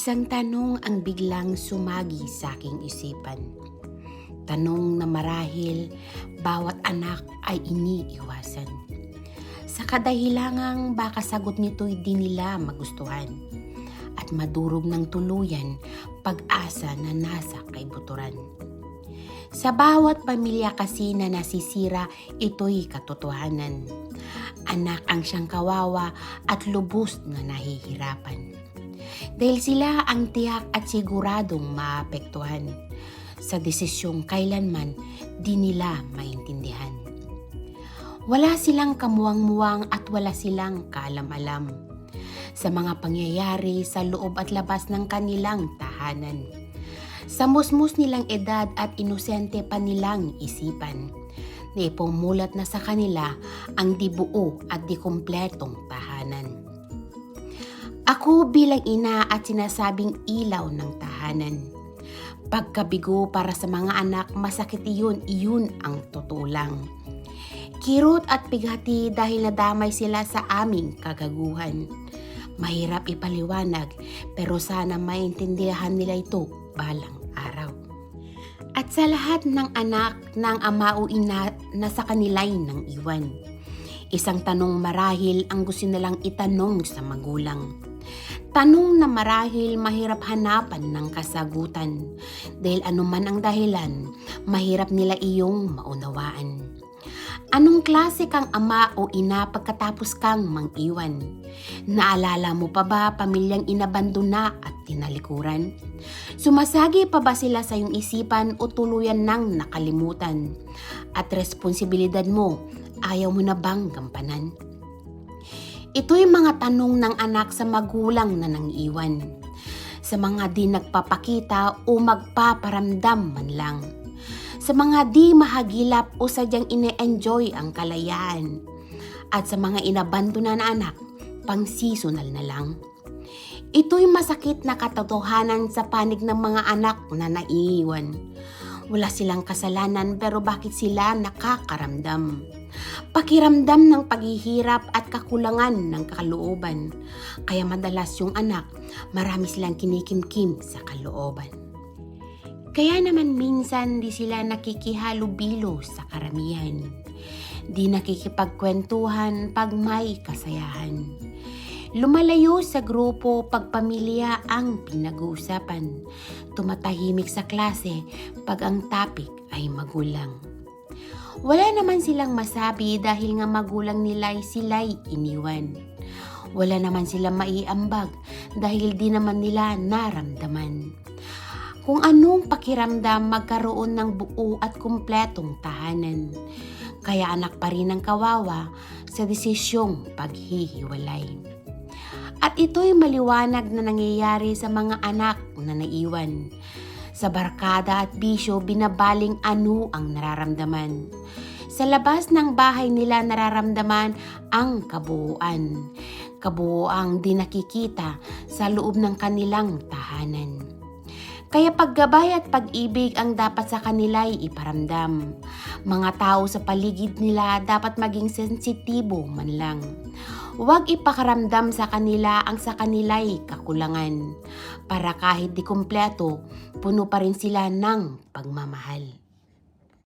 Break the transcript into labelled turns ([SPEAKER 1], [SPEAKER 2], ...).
[SPEAKER 1] Isang tanong ang biglang sumagi sa aking isipan. Tanong na marahil bawat anak ay iniiwasan. Sa kadahilangang baka sagot nito'y di nila magustuhan at madurog ng tuluyan pag-asa na nasa kaibuturan. Sa bawat pamilya kasi na nasisira, ito'y katotohanan. Anak ang siyang kawawa at lubos na nahihirapan. Dahil sila ang tiyak at siguradong maapektuhan sa desisyong kailanman di nila maintindihan. Wala silang kamuwang-muwang at wala silang kaalam-alam sa mga pangyayari sa loob at labas ng kanilang tahanan. Sa musmus nilang edad at inosente pa nilang isipan, na ipumulat na sa kanila ang di buo at di kumpletong tahanan. Ako bilang ina at sinasabing ilaw ng tahanan. Pagkabigo para sa mga anak, masakit iyon, iyon ang totoo lang. Kirot at pighati dahil nadamay sila sa aming kagaguhan. Mahirap ipaliwanag pero sana maintindihan nila ito balang araw. At sa lahat ng anak ng ama o ina na sa kanila'y nang iwan. Isang tanong marahil ang gusto nilang itanong sa magulang. Tanong na marahil mahirap hanapan ng kasagutan dahil anuman ang dahilan, mahirap nila iyong maunawaan. Anong klase kang ama o ina pagkatapos kang mang-iwan? Naalala mo pa ba pamilyang inabandona at tinalikuran? Sumasagi pa ba sila sa iyong isipan o tuluyan nang nakalimutan? At responsibilidad mo, ayaw mo na bang gampanan? Ito'y mga tanong ng anak sa magulang na nang-iwan. Sa mga di nagpapakita o magpaparamdam man lang. Sa mga di mahagilap o sadyang ine-enjoy ang kalayaan. At sa mga inabandona na anak, pang seasonal na lang. Ito'y masakit na katotohanan sa panig ng mga anak na naiiwan. Wala silang kasalanan pero bakit sila nakakaramdam? Pakiramdam ng paghihirap at kakulangan ng kalooban. Kaya madalas yung anak, marami silang kinikimkim sa kalooban. Kaya naman minsan di sila nakikihalubilo sa karamihan. Di nakikipagkwentuhan pag may kasayahan. Lumalayo sa grupo pag pamilya ang pinag-uusapan. Tumatahimik sa klase pag ang topic ay magulang. Wala naman silang masabi dahil nga magulang nila ay sila'y iniwan. Wala naman silang maiambag dahil di naman nila naramdaman. Kung anong pakiramdam magkaroon ng buo at kumpletong tahanan. Kaya anak pa rin ang kawawa sa desisyong paghihiwalay. At ito'y maliwanag na nangyayari sa mga anak na naiwan. Sa barkada at bisyo, binabaling ano ang nararamdaman. Sa labas ng bahay nila nararamdaman ang kabuuan. Kabuuang di nakikita sa loob ng kanilang tahanan. Kaya paggabay at pag-ibig ang dapat sa kanila'y iparamdam. Mga tao sa paligid nila dapat maging sensitibo man lang. Huwag ipakaramdam sa kanila ang sa kanila'y kakulangan para kahit di kumpleto, puno pa rin sila ng pagmamahal.